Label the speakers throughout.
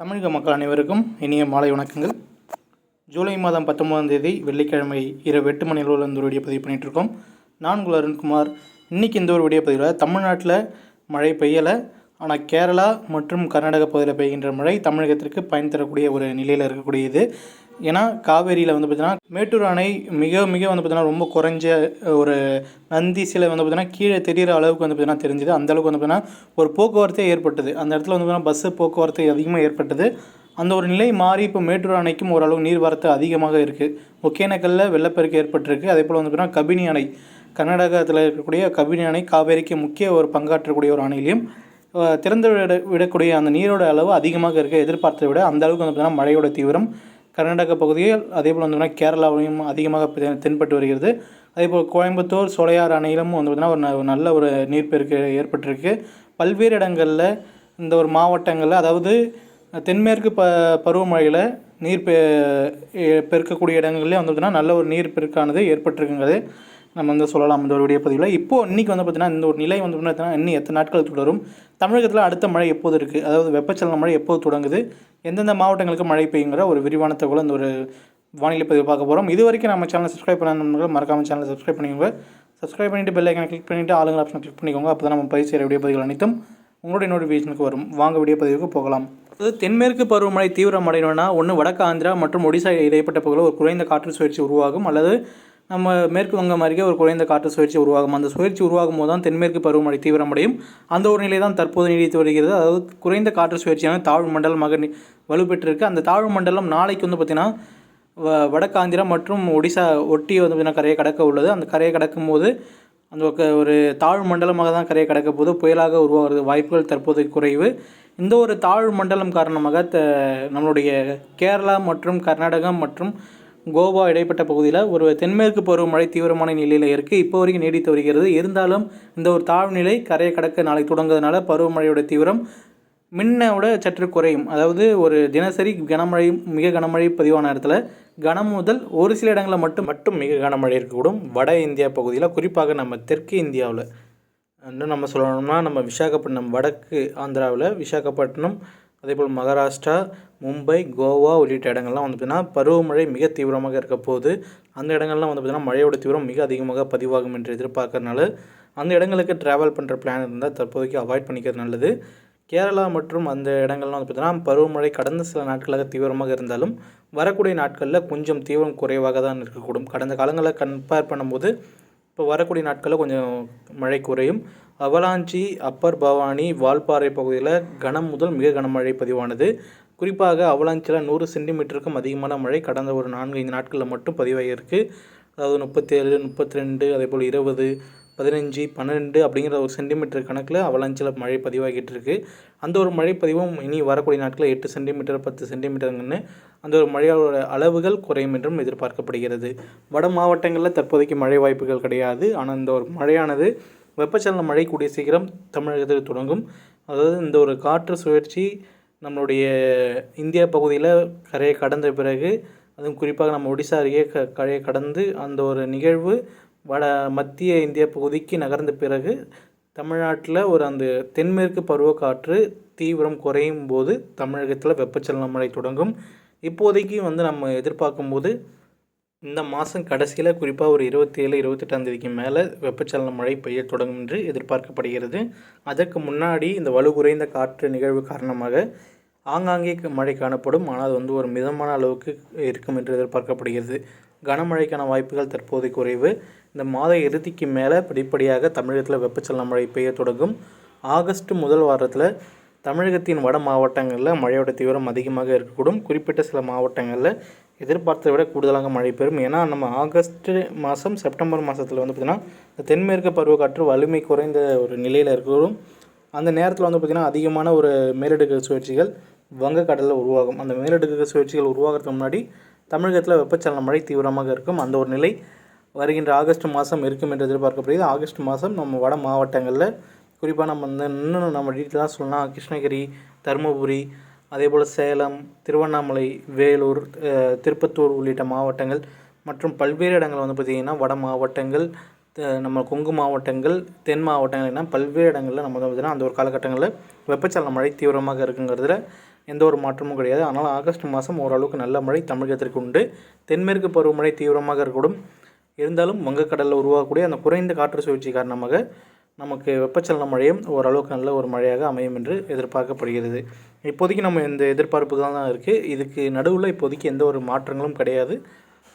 Speaker 1: தமிழக மக்கள் அனைவருக்கும் இனிய மாலை வணக்கங்கள். ஜூலை மாதம் பத்தொன்பதாம் தேதி வெள்ளிக்கிழமை இரவு எட்டு மணி அளவில் இந்த ஒரு வீடியோ பதிவு பண்ணிகிட்ருக்கோம் இருக்கோம். நான் உங்கள் அருண்குமார். இன்றைக்கி இந்த ஒரு வீடியோ பதிவில் தமிழ்நாட்டில் மழை பெய்யலை. ஆனால் கேரளா மற்றும் கர்நாடக பகுதியில் பெய்கின்ற மழை தமிழகத்திற்கு பயன் தரக்கூடிய ஒரு நிலையில் இருக்கக்கூடியது. ஏன்னா காவேரியில் வந்து பார்த்திங்கன்னா மேட்டூர் அணை மிக மிக வந்து பார்த்திங்கன்னா ரொம்ப குறைஞ்ச ஒரு நந்தி சிலை வந்து பார்த்திங்கன்னா கீழே தெரிகிற அளவுக்கு வந்து பார்த்திங்கன்னா தெரிஞ்சுது. அந்த அளவுக்கு வந்து பார்த்திங்கன்னா ஒரு போக்குவரத்தே ஏற்பட்டது. அந்த இடத்துல வந்து பார்த்திங்கன்னா பஸ்ஸு போக்குவரத்து அதிகமாக ஏற்பட்டது. அந்த ஒரு நிலை மாறி இப்போ மேட்டூர் அணைக்கும் ஓரளவு நீர்வரத்து அதிகமாக இருக்குது ஒகேனக்கல்ல வெள்ளப்பெருக்கு ஏற்பட்டிருக்கு. அதே போல் வந்து பார்த்திங்கன்னா கபினி அணை. கர்நாடகத்தில் இருக்கக்கூடிய கபினி அணை காவேரிக்கு முக்கிய ஒரு பங்காற்றக்கூடிய ஒரு அணையிலையும் திறந்து விட விடக்கூடிய அந்த நீரோட அளவு அதிகமாக இருக்க எதிர்பார்த்ததை விட அந்த அளவுக்கு வந்து பார்த்திங்கன்னா மழையோட தீவிரம் கர்நாடக பகுதியில் அதே போல் வந்து பார்த்திங்கன்னா கேரளாவிலையும் அதிகமாக தென்பட்டு வருகிறது. அதே போல் கோயம்புத்தூர் சோலையார் அணையிலும் வந்து பார்த்திங்கன்னா ஒரு ஒரு நல்ல ஒரு நீர்ப்பெருக்கு ஏற்பட்டிருக்கு. பல்வேறு இடங்களில் இந்த ஒரு மாவட்டங்களில் அதாவது தென்மேற்கு ப பருவமழையில் நீர் பெ பெருக்கக்கூடிய இடங்கள்லேயே வந்து பார்த்திங்கன்னா நல்ல ஒரு நீர் பெருக்கானது ஏற்பட்டிருக்குங்கிறது. நம்ம வந்து சொல்லலாம் இந்த ஒரு வீடியோ பதிவில். இப்போது இன்றைக்கி வந்து பார்த்திங்கன்னா இந்த ஒரு நிலை வந்து பார்த்தீங்கன்னா இன்னும் எத்தனை நாட்கள் தொடரும்? தமிழகத்தில் அடுத்த மழை எப்போது இருக்குது அதாவது வெப்பச்சலன மழை எப்போது தொடங்குது? எந்தெந்த மாவட்டங்களுக்கு மழை பெய்யுங்கிற ஒரு விரிவான தகவல் இந்த ஒரு வானிலை பதிவு பார்க்க போகிறோம் இது வரைக்கும் நம்ம சேனலை சப்ஸ்கிரைப் பண்ண மறக்காமல் மறக்காம சேனலை சப்ஸ்கிரைப் பண்ணிக்கோங்க. சப்ஸ்கிரைப் பண்ணிட்டு பெல் ஐக்கனை கிளிக் பண்ணிவிட்டு ஆளுங்க ஆப்ஷனை கிளிக் பண்ணிக்கோங்க. அப்போ தான் நம்ம பதிவு செய்கிற வீடியோ பதிவுகள் அனைத்தும் உங்களுடைய நோட்டிஃபிகேஷனுக்கு வரும். வாங்க வீடியோ பதிவுக்கு போகலாம். அதாவது தென்மேற்கு பருவமழை தீவிரமடையணும்னா ஒன்று வடக்கு ஆந்திரா மற்றும் ஒடிசா இடைப்பட்ட பகுதியில் ஒரு குறைந்த காற்று சுழற்சி உருவாகும். அல்லது நம்ம மேற்கு வங்கம் அருகே ஒரு குறைந்த காற்று சுழற்சி உருவாகும். அந்த சுழற்சி உருவாகும் போது தான் தென்மேற்கு பருவமழை தீவிரமடையும். அந்த ஒரு நிலை தான் தற்போது நீடித்து வருகிறது. அதாவது குறைந்த காற்று சுழற்சியான தாழ்வு மண்டலமாக வலுப்பெற்றிருக்கு. அந்த தாழ்வு மண்டலம் நாளைக்கு வந்து பார்த்திங்கன்னா வ வடக்கு ஆந்திரா மற்றும் ஒடிசா ஒட்டி வந்து பார்த்திங்கன்னா கரையை கடக்க உள்ளது. அந்த கரையை கடக்கும் போது அந்த ஒரு- ஒரு தாழ்வு மண்டலமாக தான் கரையை கடக்க போது புயலாக உருவாகிறது. வாய்ப்புகள் தற்போது குறைவு. இந்த ஒரு தாழ்வு மண்டலம் காரணமாக த நம்மளுடைய கேரளா மற்றும் கர்நாடகம் மற்றும் கோவா இடைப்பட்ட பகுதியில் ஒரு தென்மேற்கு பருவமழை தீவிரமான நிலையில் இருக்குது இப்போ வரைக்கும் நீடித்து வருகிறது. இருந்தாலும் இந்த ஒரு தாழ்நிலை கரையை கடக்க நாளை தொடங்குறதுனால பருவமழையோட தீவிரம் முன்ன சற்று குறையும். அதாவது ஒரு தினசரி கனமழை மிக கனமழை பதிவான இடத்துல கனம் முதல் ஒரு சில இடங்களில் மட்டும் மட்டும் மிக கனமழை இருக்கக்கூடும். வட இந்தியா பகுதியில் குறிப்பாக நம்ம தெற்கு இந்தியாவில். இன்னும் நம்ம சொல்லணும்னா நம்ம விசாகப்பட்டினம் வடக்கு ஆந்திராவில் விசாகப்பட்டினம் அதேபோல் மகாராஷ்டிரா மும்பை கோவா உள்ளிட்ட இடங்கள்லாம் வந்து பார்த்திங்கன்னா பருவமழை மிக தீவிரமாக இருக்க போது அந்த இடங்கள்லாம் வந்து பார்த்திங்கன்னா மழையோட தீவிரம் மிக அதிகமாக பதிவாகும் என்று எதிர்பார்க்கறனால அந்த இடங்களுக்கு ட்ராவல் பண்ணுற பிளான் இருந்தால் தற்போதைக்கு அவாய்ட் பண்ணிக்கிறது நல்லது. கேரளா மற்றும் அந்த இடங்கள்லாம் வந்து பார்த்திங்கன்னா பருவமழை கடந்த சில நாட்களாக தீவிரமாக இருந்தாலும் வரக்கூடிய நாட்களில் கொஞ்சம் தீவிரம் குறைவாக தான் இருக்கக்கூடும். கடந்த காலங்களை கம்பேர் பண்ணும்போது இப்போ வரக்கூடிய நாட்களில் கொஞ்சம் மழை குறையும். அவலாஞ்சி அப்பர் பவானி வால்பாறை பகுதியில் கனம் முதல் மிக கனமழை பதிவானது. குறிப்பாக அவலாஞ்சியில் நூறு சென்டிமீட்டருக்கும் அதிகமான மழை கடந்த ஒரு நான்கு ஐந்து நாட்களில் மட்டும் பதிவாகியிருக்கு அதாவது முப்பத்தேழு முப்பத்தி ரெண்டு அதே போல் இருபது பதினஞ்சு பன்னெண்டு அப்படிங்கிற ஒரு சென்டிமீட்டர் கணக்கில் அவலாஞ்சியில் மழை பதிவாகிட்டு இருக்கு அந்த ஒரு மழை பதிவும் இனி வரக்கூடிய நாட்களில் எட்டு சென்டிமீட்டர் பத்து சென்டிமீட்டருங்கன்னு அந்த ஒரு மழையோட அளவுகள் குறையும் என்றும் எதிர்பார்க்கப்படுகிறது. வட மாவட்டங்களில் தற்போதைக்கு மழை வாய்ப்புகள் கிடையாது. ஆனால் இந்த ஒரு மழையானது வெப்பச்சலன மழை கூடிய சீக்கிரம் தமிழகத்தில் தொடங்கும். அதாவது இந்த ஒரு காற்று சுழற்சி நம்மளுடைய இந்தியா பகுதியில் கரையை கடந்த பிறகு அதுவும் குறிப்பாக நம்ம ஒடிசா அருகே க கரையை கடந்து அந்த ஒரு நிகழ்வு வட மத்திய இந்திய பகுதிக்கு நகர்ந்த பிறகு தமிழ்நாட்டில் ஒரு அந்த தென்மேற்கு பருவக்காற்று தீவிரம் குறையும் போது தமிழகத்தில் வெப்பச்சலன மழை தொடங்கும். இப்போதைக்கு வந்து நம்ம எதிர்பார்க்கும்போது இந்த மாதம் கடைசியில் குறிப்பாக ஒரு இருபத்தி ஏழு இருபத்தெட்டாம் தேதிக்கு மேலே வெப்பச்சலன மழை பெய்ய தொடங்கும் என்று எதிர்பார்க்கப்படுகிறது. அதற்கு முன்னாடி இந்த வலு குறைந்த காற்று நிகழ்வு காரணமாக ஆங்காங்கே மழை காணப்படும். ஆனால் அது வந்து ஒரு மிதமான அளவுக்கு இருக்கும் என்று எதிர்பார்க்கப்படுகிறது. கனமழைக்கான வாய்ப்புகள் தற்போது குறைவு. இந்த மாத இறுதிக்கு மேலே படிப்படியாக தமிழகத்தில் வெப்பச்சலன மழை பெய்ய தொடங்கும். ஆகஸ்ட் முதல் வாரத்தில் தமிழகத்தின் வட மாவட்டங்களில் மழையோட தீவிரம் அதிகமாக இருக்கக்கூடும். குறிப்பிட்ட சில மாவட்டங்களில் எதிர்பார்த்ததை விட கூடுதலாக மழை பெறும் ஏன்னா நம்ம ஆகஸ்ட் மாதம் செப்டம்பர் மாதத்தில் வந்து பார்த்திங்கன்னா இந்த தென்மேற்கு பருவக்காற்று வலிமை குறைந்த ஒரு நிலையில் இருக்கக்கூடும். அந்த நேரத்தில் வந்து பார்த்திங்கன்னா அதிகமான ஒரு மேலடுக்கு சுழற்சிகள் வங்கக்கடலில் உருவாகும். அந்த மேலடுக்கு சுழற்சிகள் உருவாகிறதுக்கு முன்னாடி தமிழகத்தில் வெப்பச்சலன மழை தீவிரமாக இருக்கும். அந்த ஒரு நிலை வருகின்ற ஆகஸ்ட் மாதம் இருக்கும் என்று எதிர்பார்க்கப்படுகிறது. ஆகஸ்ட் மாதம் நம்ம வட மாவட்டங்களில் குறிப்பாக நம்ம வந்து இன்னும் நம்ம டீட்டெயிலாக சொல்லலாம் கிருஷ்ணகிரி தருமபுரி அதே போல் சேலம் திருவண்ணாமலை வேலூர் திருப்பத்தூர் உள்ளிட்ட மாவட்டங்கள் மற்றும் பல்வேறு இடங்கள் வந்து பார்த்திங்கன்னா வட மாவட்டங்கள் நம்ம கொங்கு மாவட்டங்கள் தென் மாவட்டங்கள் என்ன பல்வேறு இடங்களில் நம்ம வந்து பார்த்திங்கன்னா அந்த ஒரு காலகட்டங்களில் வெப்பச்சலன மழை தீவிரமாக இருக்குங்கிறதுல எந்த ஒரு மாற்றமும் கிடையாது. ஆனால் ஆகஸ்ட் மாதம் ஓரளவுக்கு நல்ல மழை தமிழகத்திற்கு உண்டு. தென்மேற்கு பருவமழை தீவிரமாக இருக்கக்கூடும். இருந்தாலும் வங்கக்கடலில் உருவாகக்கூடிய அந்த குறைந்த காற்று சுழற்சி காரணமாக நமக்கு வெப்பச்சலன மழையும் ஓரளவுக்கு நல்ல ஒரு மழையாக அமையும் என்று எதிர்பார்க்கப்படுகிறது. இப்போதைக்கு நம்ம இந்த எதிர்பார்ப்பு தான் இருக்குது இதுக்கு நடுவில் இப்போதைக்கு எந்த ஒரு மாற்றங்களும் கிடையாது.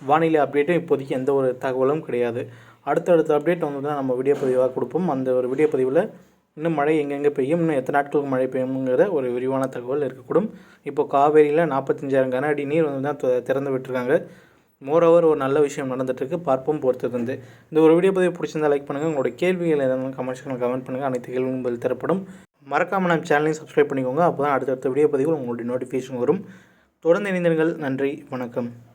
Speaker 1: வானிலை அப்டேட்டும் இப்போதைக்கு எந்த ஒரு தகவலும் கிடையாது. அடுத்தடுத்த அப்டேட் வந்து தான் நம்ம வீடியோ பதிவாக கொடுப்போம். அந்த ஒரு வீடியோ பதிவில் இன்னும் மழை எங்கெங்கே பெய்யும் இன்னும் எத்தனை நாட்களுக்கு மழை பெய்யுங்கிற ஒரு விரிவான தகவல் இருக்கக்கூடும். இப்போ காவேரியில் நாற்பத்தஞ்சாயிரம் கன அடி நீர் வந்து தான் திறந்து விட்டுருக்காங்க. மோரோவர் ஒரு நல்ல விஷயம் நடந்துட்டுருக்கு. பார்ப்போம் பொறுத்திருந்து. இந்த ஒரு வீடியோ பதிவு பிடிச்சிருந்தா லைக் பண்ணுங்கள் உங்களோட கேள்விகள் எதாவது கமெண்ட் செக்ஷனில் கமெண்ட் பண்ணுங்கள் அனைத்து கேள்வியும் பதில் தரப்படும். மறக்காமல் நம்ம சேனலையும் சப்ஸ்கிரைப் பண்ணிக்கோங்க. அப்போ தான் அடுத்தடுத்த வீடியோ பதிவுகள் உங்களுடைய நோட்டிஃபிகேஷன் வரும். தொடர்ந்து இணைந்திருங்கள். நன்றி. வணக்கம்.